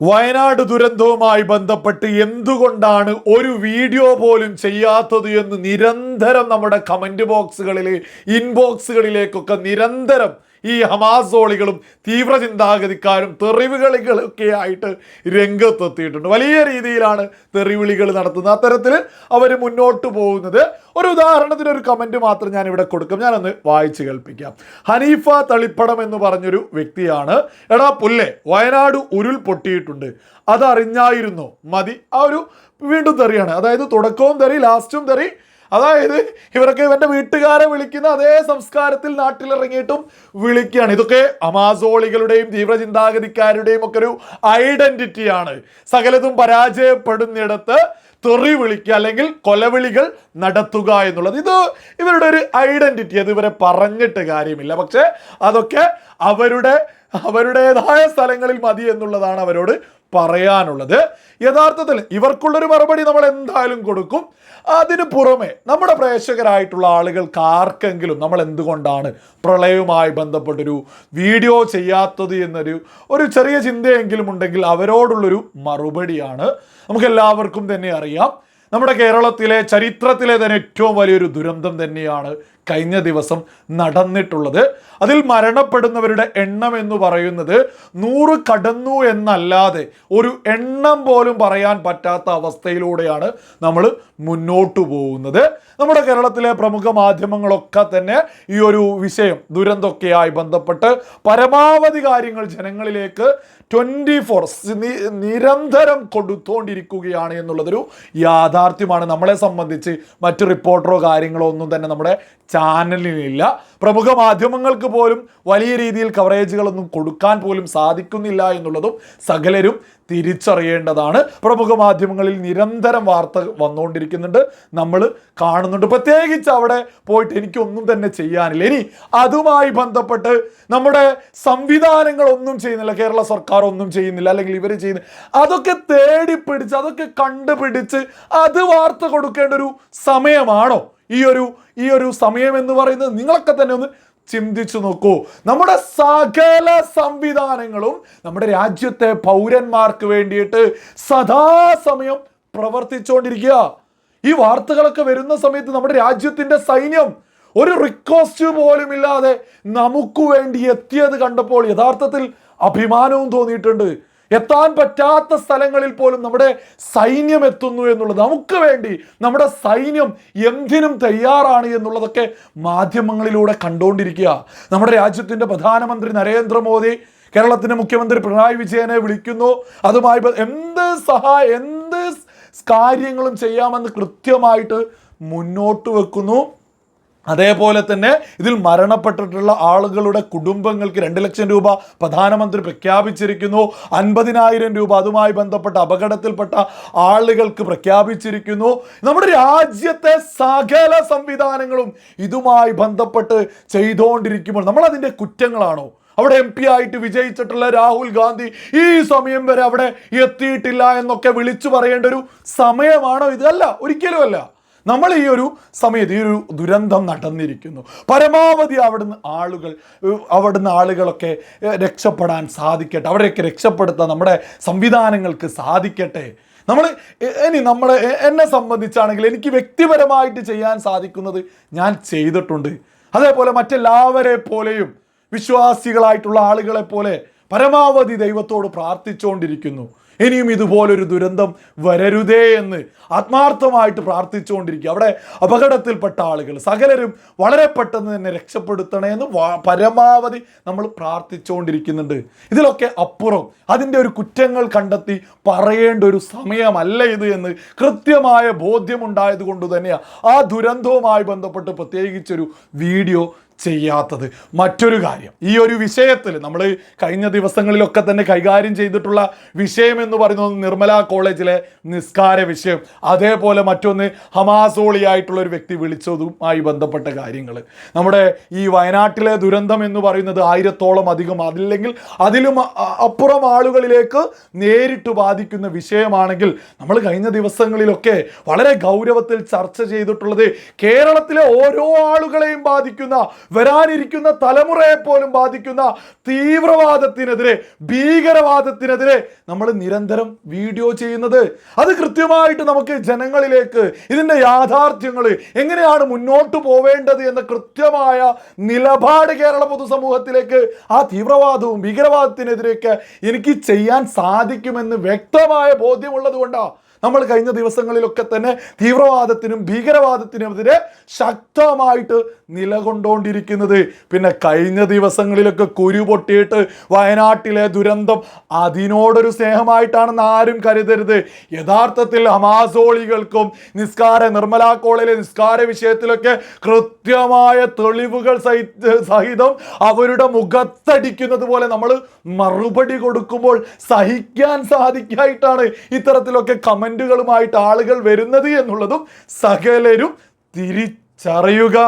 വയനാട് ദുരന്തവുമായി ബന്ധപ്പെട്ട് എന്തുകൊണ്ടാണ് ഒരു വീഡിയോ പോലും ചെയ്യാത്തത് എന്ന് നിരന്തരം നമ്മുടെ കമന്റ് ബോക്സുകളിൽ ഇൻബോക്സുകളിലേക്കൊക്കെ നിരന്തരം ഈ ഹമാസോളികളും തീവ്ര ചിന്താഗതിക്കാരും തെറിവുകളികളൊക്കെ ആയിട്ട് രംഗത്തെത്തിയിട്ടുണ്ട്. വലിയ രീതിയിലാണ് തെറിവിളികൾ നടത്തുന്നത്. അത്തരത്തിൽ അവർ മുന്നോട്ട് പോകുന്നത്. ഒരു ഉദാഹരണത്തിന് ഒരു കമന്റ് മാത്രം ഞാൻ ഇവിടെ കൊടുക്കും. ഞാനൊന്ന് വായിച്ച് കേൾപ്പിക്കാം. ഹനീഫ തളിപ്പടം എന്ന് പറഞ്ഞൊരു വ്യക്തിയാണ്. എടാ പുല്ലേ വയനാട് ഉരുൾ പൊട്ടിയിട്ടുണ്ട് അതറിഞ്ഞായിരുന്നു? മതി. ആ ഒരു വീണ്ടും തെറിയാണ്. അതായത് തുടക്കവും തെറി ലാസ്റ്റും തെറി. അതായത് ഇവരൊക്കെ ഇവന്റെ വീട്ടുകാരെ വിളിക്കുന്ന അതേ സംസ്കാരത്തിൽ നാട്ടിലിറങ്ങിയിട്ടും വിളിക്കുകയാണ്. ഇതൊക്കെ അമാസോളികളുടെയും തീവ്രചിന്താഗതിക്കാരുടെയും ഒക്കെ ഒരു ഐഡന്റിറ്റിയാണ്. സകലതും പരാജയപ്പെടുന്നിടത്ത് തെറി വിളിക്കുക അല്ലെങ്കിൽ കൊലവിളികൾ നടത്തുക എന്നുള്ളത്. ഇത് ഇവരുടെ ഒരു ഐഡന്റിറ്റി. അത് ഇവരെ പറഞ്ഞിട്ട് കാര്യമില്ല. പക്ഷേ അതൊക്കെ അവരുടെ അവരുടേതായ സ്ഥലങ്ങളിൽ മതി എന്നുള്ളതാണ് അവരോട് പറയാനുള്ളത്. യഥാർത്ഥത്തിൽ ഇവർക്കുള്ളൊരു മറുപടി നമ്മൾ എന്തായാലും കൊടുക്കും. അതിനു പുറമെ നമ്മുടെ പ്രേക്ഷകരായിട്ടുള്ള ആളുകൾക്ക് ആർക്കെങ്കിലും നമ്മൾ എന്തുകൊണ്ടാണ് പ്രളയവുമായി ബന്ധപ്പെട്ടൊരു വീഡിയോ ചെയ്യാത്തത് എന്നൊരു ഒരു ചെറിയ ചിന്തയെങ്കിലും ഉണ്ടെങ്കിൽ അവരോടുള്ളൊരു മറുപടിയാണ്. നമുക്ക് എല്ലാവർക്കും തന്നെ അറിയാം. നമ്മുടെ കേരളത്തിലെ ചരിത്രത്തിലെ തന്നെ ഏറ്റവും വലിയൊരു ദുരന്തം തന്നെയാണ് കഴിഞ്ഞ ദിവസം നടന്നിട്ടുള്ളത്. അതിൽ മരണപ്പെടുന്നവരുടെ എണ്ണം എന്ന് പറയുന്നത് നൂറ് കടന്നു എന്നല്ലാതെ ഒരു എണ്ണം പോലും പറയാൻ പറ്റാത്ത അവസ്ഥയിലൂടെയാണ് നമ്മൾ മുന്നോട്ടു പോകുന്നത്. നമ്മുടെ കേരളത്തിലെ പ്രമുഖ മാധ്യമങ്ങളൊക്കെ തന്നെ ഈ ഒരു വിഷയം ദുരന്തമൊക്കെയായി ബന്ധപ്പെട്ട് പരമാവധി കാര്യങ്ങൾ ജനങ്ങളിലേക്ക് ട്വന്റി ഫോർ നിരന്തരം കൊടുത്തുകൊണ്ടിരിക്കുകയാണ് എന്നുള്ളതൊരു യാഥാർത്ഥ്യമാണ്. നമ്മളെ സംബന്ധിച്ച് മറ്റ് റിപ്പോർട്ടറോ കാര്യങ്ങളോ ഒന്നും തന്നെ നമ്മുടെ ചാനലിനില്ല പ്രമുഖ മാധ്യമങ്ങൾക്ക് പോലും വലിയ രീതിയിൽ കവറേജുകളൊന്നും കൊടുക്കാൻ പോലും സാധിക്കുന്നില്ല എന്നുള്ളതും സകലരും തിരിച്ചറിയേണ്ടതാണ്. പ്രമുഖ മാധ്യമങ്ങളിൽ നിരന്തരം വാർത്ത വന്നുകൊണ്ടിരിക്കുന്നുണ്ട്. നമ്മൾ കാണുന്നുണ്ട്. പ്രത്യേകിച്ച് അവിടെ പോയിട്ട് എനിക്കൊന്നും തന്നെ ചെയ്യാനില്ല. ഇനി അതുമായി ബന്ധപ്പെട്ട് നമ്മുടെ സംവിധാനങ്ങൾ ഒന്നും ചെയ്യുന്നില്ല. കേരള സർക്കാർ ഒന്നും ചെയ്യുന്നില്ല. അല്ലെങ്കിൽ ഇവർ ചെയ്യുന്ന അതൊക്കെ തേടിപ്പിടിച്ച് അതൊക്കെ കണ്ടുപിടിച്ച് അത് വാർത്ത കൊടുക്കേണ്ട ഒരു സമയമാണോ? ഈ ഒരു ഈ ഒരു സമയം എന്ന് പറയുന്നത് നിങ്ങളൊക്കെ തന്നെ ഒന്ന് ചിന്തിച്ചു നോക്കൂ. നമ്മുടെ സകല സംവിധാനങ്ങളും നമ്മുടെ രാജ്യത്തെ പൗരന്മാർക്ക് വേണ്ടിയിട്ട് സദാസമയം പ്രവർത്തിച്ചുകൊണ്ടിരിക്കുക. ഈ വാർത്തകളൊക്കെ വരുന്ന സമയത്ത് നമ്മുടെ രാജ്യത്തിന്റെ സൈന്യം ഒരു റിക്വസ്റ്റ് പോലും ഇല്ലാതെ നമുക്ക് വേണ്ടി എത്തിയത് കണ്ടപ്പോൾ യഥാർത്ഥത്തിൽ അഭിമാനവും തോന്നിയിട്ടുണ്ട്. എത്താൻ പറ്റാത്ത സ്ഥലങ്ങളിൽ പോലും നമ്മുടെ സൈന്യം എത്തുന്നു എന്നുള്ളത്. നമുക്ക് വേണ്ടി നമ്മുടെ സൈന്യം എന്തിനും തയ്യാറാണ് എന്നുള്ളതൊക്കെ മാധ്യമങ്ങളിലൂടെ കണ്ടുകൊണ്ടിരിക്കുക നമ്മുടെ രാജ്യത്തിന്റെ പ്രധാനമന്ത്രി നരേന്ദ്രമോദി കേരളത്തിന്റെ മുഖ്യമന്ത്രി പിണറായി വിജയനെ വിളിക്കുന്നു. അതുമായി എന്ത് സഹായ എന്ത് കാര്യങ്ങളും ചെയ്യാമെന്ന് കൃത്യമായിട്ട് മുന്നോട്ട് വെക്കുന്നു. അതേപോലെ തന്നെ ഇതിൽ മരണപ്പെട്ടിട്ടുള്ള ആളുകളുടെ കുടുംബങ്ങൾക്ക് രണ്ട് ലക്ഷം രൂപ പ്രധാനമന്ത്രി പ്രഖ്യാപിച്ചിരിക്കുന്നു. അൻപതിനായിരം രൂപ അതുമായി ബന്ധപ്പെട്ട അപകടത്തിൽപ്പെട്ട ആളുകൾക്ക് പ്രഖ്യാപിച്ചിരിക്കുന്നു. നമ്മുടെ രാജ്യത്തെ സകല സംവിധാനങ്ങളും ഇതുമായി ബന്ധപ്പെട്ട് ചെയ്തുകൊണ്ടിരിക്കുമ്പോൾ നമ്മൾ അതിന്റെ കുറ്റങ്ങളാണോ? അവിടെ എം പി ആയിട്ട് വിജയിച്ചിട്ടുള്ള രാഹുൽ ഗാന്ധി ഈ സമയം വരെ അവിടെ എത്തിയിട്ടില്ല എന്നൊക്കെ വിളിച്ചു പറയേണ്ട ഒരു സമയമാണോ? ഇതല്ല ഒരിക്കലും അല്ല നമ്മൾ ഈ ഒരു സമയത്ത് ഈ ഒരു ദുരന്തം നടന്നിരിക്കുന്നു. പരമാവധി അവിടുന്ന് ആളുകൾ അവിടുന്ന് ആളുകളൊക്കെ രക്ഷപ്പെടാൻ സാധിക്കട്ടെ. അവരെയൊക്കെ രക്ഷപ്പെടുത്താൻ നമ്മുടെ സംവിധാനങ്ങൾക്ക് സാധിക്കട്ടെ. നമ്മൾ ഇനി നമ്മളെ എന്നെ സംബന്ധിച്ചാണെങ്കിൽ എനിക്ക് വ്യക്തിപരമായിട്ട് ചെയ്യാൻ സാധിക്കുന്നത് ഞാൻ ചെയ്തിട്ടുണ്ട്. അതേപോലെ മറ്റെല്ലാവരെ പോലെയും വിശ്വാസികളായിട്ടുള്ള ആളുകളെ പോലെ പരമാവധി ദൈവത്തോട് പ്രാർത്ഥിച്ചുകൊണ്ടിരിക്കുന്നു. ഇനിയും ഇതുപോലൊരു ദുരന്തം വരരുതേ എന്ന് ആത്മാർത്ഥമായിട്ട് പ്രാർത്ഥിച്ചുകൊണ്ടിരിക്കുക. അവിടെ അപകടത്തിൽപ്പെട്ട ആളുകൾ സകലരും വളരെ പെട്ടെന്ന് തന്നെ രക്ഷപ്പെടുത്തണേ എന്ന് പരമാവധി നമ്മൾ പ്രാർത്ഥിച്ചുകൊണ്ടിരിക്കുന്നുണ്ട്. ഇതിലൊക്കെ അപ്പുറം അതിന്റെ ഒരു കുറ്റങ്ങൾ കണ്ടെത്തി പറയേണ്ട ഒരു സമയമല്ല ഇത് എന്ന് കൃത്യമായ ബോധ്യമുണ്ടായത് കൊണ്ട് തന്നെയാണ് ആ ദുരന്തവുമായി ബന്ധപ്പെട്ട് പ്രത്യേകിച്ചൊരു വീഡിയോ ചെയ്യാത്തത്. മറ്റൊരു കാര്യം ഈ ഒരു വിഷയത്തിൽ നമ്മൾ കഴിഞ്ഞ ദിവസങ്ങളിലൊക്കെ തന്നെ കൈകാര്യം ചെയ്തിട്ടുള്ള വിഷയം എന്ന് പറയുന്നത് നിർമ്മല കോളേജിലെ നിസ്കാര വിഷയം. അതേപോലെ മറ്റൊന്ന് ഹമാസോളിയായിട്ടുള്ള ഒരു വ്യക്തി വിളിച്ചതുമായി ബന്ധപ്പെട്ട കാര്യങ്ങൾ നമ്മുടെ ഈ വയനാട്ടിലെ ദുരന്തം എന്ന് പറയുന്നത് ആയിരത്തോളം അധികം അതില്ലെങ്കിൽ അതിലും അപ്പുറം ആളുകളിലേക്ക് നേരിട്ട് ബാധിക്കുന്ന വിഷയമാണെങ്കിൽ നമ്മൾ കഴിഞ്ഞ ദിവസങ്ങളിലൊക്കെ വളരെ ഗൗരവത്തിൽ ചർച്ച ചെയ്തിട്ടുള്ളത് കേരളത്തിലെ ഓരോ ആളുകളെയും ബാധിക്കുന്ന വരാനിരിക്കുന്ന തലമുറയെ പോലും ബാധിക്കുന്ന തീവ്രവാദത്തിനെതിരെ ഭീകരവാദത്തിനെതിരെ നമ്മൾ നിരന്തരം വീഡിയോ ചെയ്യുന്നത്. അത് കൃത്യമായിട്ട് നമുക്ക് ജനങ്ങളിലേക്ക് ഇതിന്റെ യാഥാർത്ഥ്യങ്ങൾ എങ്ങനെയാണ് മുന്നോട്ട് പോവേണ്ടത് എന്ന കൃത്യമായ നിലപാട് കേരള പൊതുസമൂഹത്തിലേക്ക് ആ തീവ്രവാദവും ഭീകരവാദത്തിനെതിരെയൊക്കെ എനിക്ക് ചെയ്യാൻ സാധിക്കുമെന്ന് വ്യക്തമായ ബോധ്യമുള്ളത് കൊണ്ടാണ് നമ്മൾ കഴിഞ്ഞ ദിവസങ്ങളിലൊക്കെ തന്നെ തീവ്രവാദത്തിനും ഭീകരവാദത്തിനുമെതിരെ ശക്തമായിട്ട് നിലകൊണ്ടുകൊണ്ടിരിക്കുന്നത് പിന്നെ കഴിഞ്ഞ ദിവസങ്ങളിലൊക്കെ കുരു പൊട്ടിയിട്ട് വയനാട്ടിലെ ദുരന്തം അതിനോടൊരു സ്നേഹമായിട്ടാണെന്ന് ആരും കരുതരുത്. യഥാർത്ഥത്തിൽ ഹമാസോളികൾക്കും നിസ്കാര നിർമ്മല കോളേജിലെ നിസ്കാര വിഷയത്തിലൊക്കെ കൃത്യമായ തെളിവുകൾ സഹിത അവരുടെ മുഖത്തടിക്കുന്നത് പോലെ നമ്മൾ മറുപടി കൊടുക്കുമ്പോൾ സഹിക്കാൻ സാധിക്കായിട്ടാണ് ഇത്തരത്തിലൊക്കെ കമന്റുകളുമായിട്ട് ആളുകൾ വരുന്നത് എന്നുള്ളതും സകലരും തിരിച്ചറിയുക.